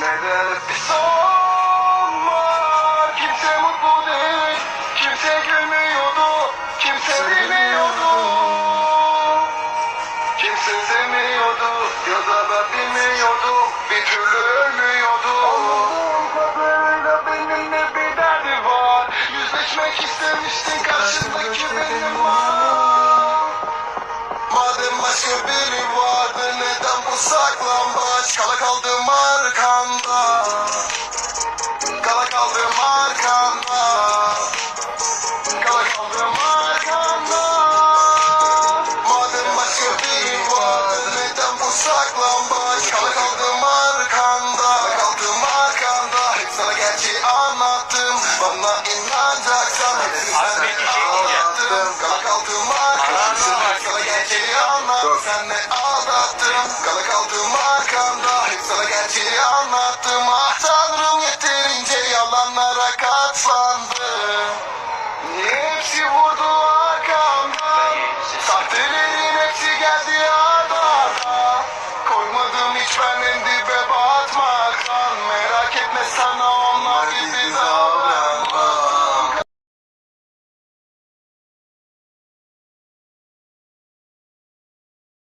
ve bir var? Kimse mutlu değil Kimse gülmüyordu Kimse bilmiyordu. Kimse sevmiyordu Ya da ben Bir türlü ölmüyordum Anladığım kadarıyla benimle bir derdi var. Yüzleşmek istemiştin karşındaki benim var. Madem başka biri vardı neden bu saklambaç kaldım arkanda Kala kaldım arkanda Madem başka biri vardı neden bu saklambaç? Kala kaldım arkanda Kala kaldım arkanda. Hep sana gerçeği anlattım Bana inanacaksan hepsini sana anlattım. Kala kaldım arkanda Hep sana gerçeği anlattım. Sen ne aldattın. Kala kaldım arkanda Hep sana gerçeği anlattım как от Санды, не всего доброго.